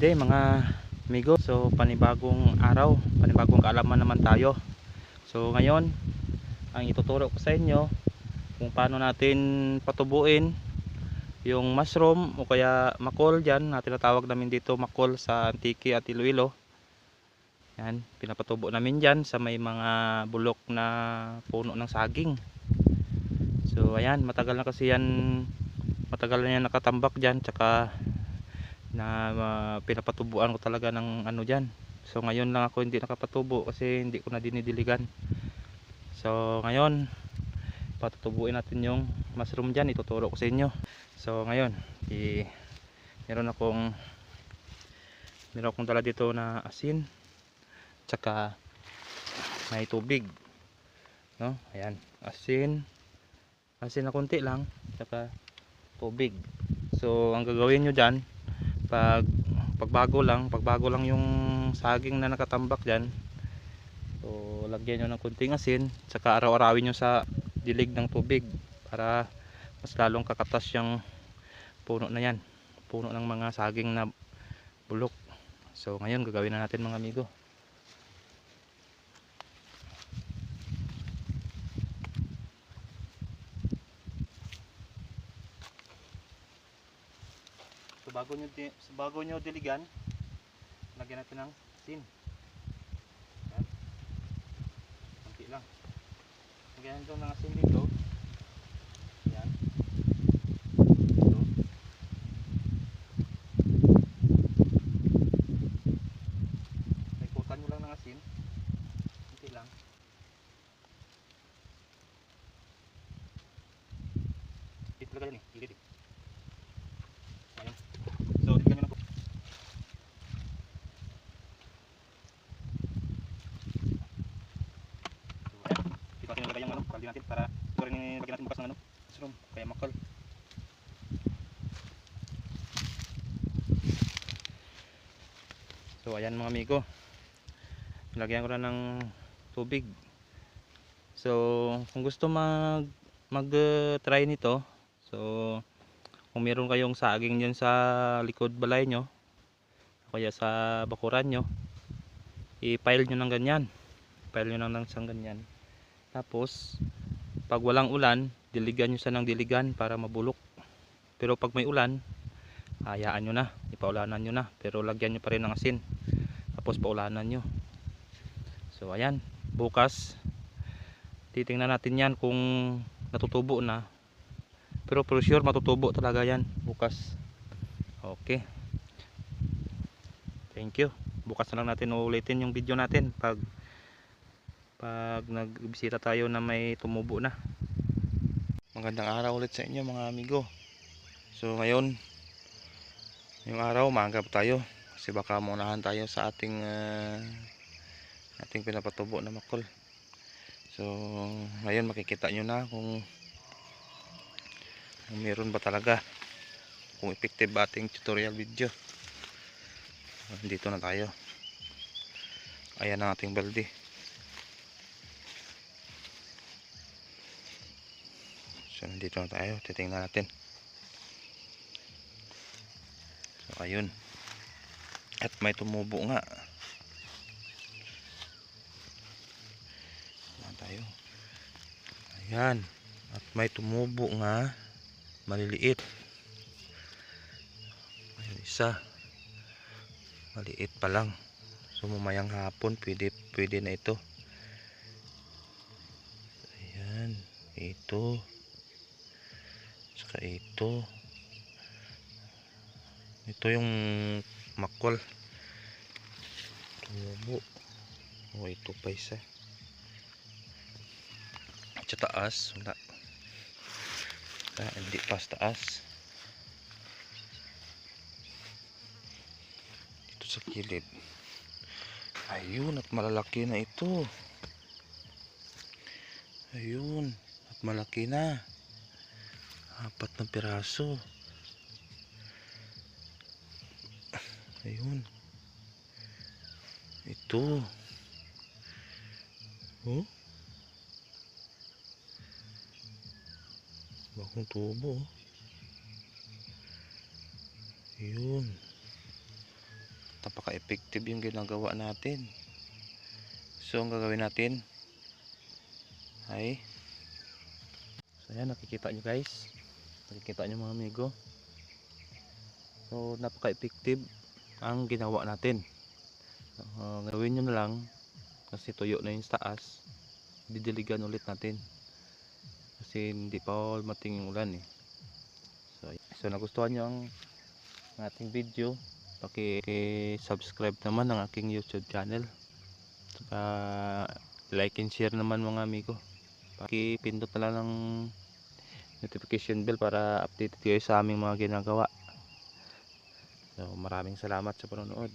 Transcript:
day mga amigo. So panibagong araw panibagong kaalaman naman tayo. So ngayon ang ituturo ko sa inyo kung paano natin patubuin yung mushroom o kaya makol dyan na tinatawag namin dito makol sa Antique at Iloilo. Yan pinapatubo namin dyan sa may mga bulok na puno ng saging. So ayan matagal na kasi yan matagal na yan nakatambak dyan tsaka na uh, pinapatubuan ko talaga ng ano dyan. So ngayon lang ako hindi nakapatubo kasi hindi ko na dinidiligan. So ngayon patutubuin natin yung mushroom dyan. Ituturo ko sa inyo. So ngayon i meron akong meron akong dala dito na asin tsaka may tubig. No? Ayan. Asin. Asin na konti lang tsaka tubig. So ang gagawin nyo dyan pag pagbago lang pagbago lang yung saging na nakatambak diyan so lagyan nyo ng kunting asin saka araw-arawin nyo sa dilig ng tubig para mas lalong kakatas yung puno na yan puno ng mga saging na bulok. So ngayon gagawin na natin mga amigo So bago nyo, di, so bago nyo diligan, lagyan natin ng asin. Yan. Kunti lang. Lagyan natin ng asin dito. Yan. Dito. Ikutan nyo lang ng asin. Kunti lang. Dito talaga yan eh. Ilit eh. Ayan. So, tignan nyo na po. So, ayan. Dito natin nilagay yung ano, paldi natin para ito rin yung lagyan natin bukas ng ano, mushroom, kaya makal. So, ayan mga amigo. Lagyan ko na ng tubig. So, kung gusto mag mag-try nito, so kung meron kayong saging dyan sa likod balay nyo kaya sa bakuran nyo i-pile nyo ng ganyan pile nyo ng isang ganyan tapos pag walang ulan diligan nyo siya ng diligan para mabulok. Pero pag may ulan hayaan nyo na ipaulanan nyo na. Pero lagyan nyo pa rin ng asin tapos paulanan nyo. So ayan. Bukas titingnan natin yan kung natutubo na. Pero for sure matutubo talaga yan bukas. Okay. Thank you. Bukas na lang natin uulitin yung video natin pag pag nagbisita tayo na may tumubo na. Magandang araw ulit sa inyo mga amigo. So ngayon yung araw maaga pa tayo. Kasi baka maunahan tayo sa ating ah, ating pinapatubo na makol. So ngayon makikita nyo na kung kung meron ba talaga. Kung effective ba ating tutorial video. Dito na tayo. Ayan ang ating balde so nandito na tayo. Titingnan natin. So ayun. At may tumubo nga. Ayan tayo. Ayan. At may tumubo nga. Maliliit. Ayun isa. Maliit pa lang. So mamayang hapon. Pwede, pwede na ito. Ayan. Ito saka ito. Ito yung makol tumubo o ito pa isa. Sa taas wala. Ah, hindi pa sa taas. Dito sa kilid ayun at malalaki na ito. Ayun at malaki na apat na piraso. Ayun. Ito. Oh. Bagong tubo oh. yun napaka-effective yung ginagawa natin. So ang gagawin natin ay so ayan nakikita nyo guys nakikita nyo mga amigo? So napaka-effective ang ginawa natin. Uh, gawin nyo na lang kasi tuyo na yung taas. Didiligan ulit natin. Kasi hindi pa mating yung ulan eh. So, so nagustuhan nyo ang ating video. Paki-subscribe naman ang aking youtube channel. Saka like and share naman mga amigo. Paki-pindot na lang ng notification bell para updated kayo sa aming mga ginagawa. So maraming salamat sa panonood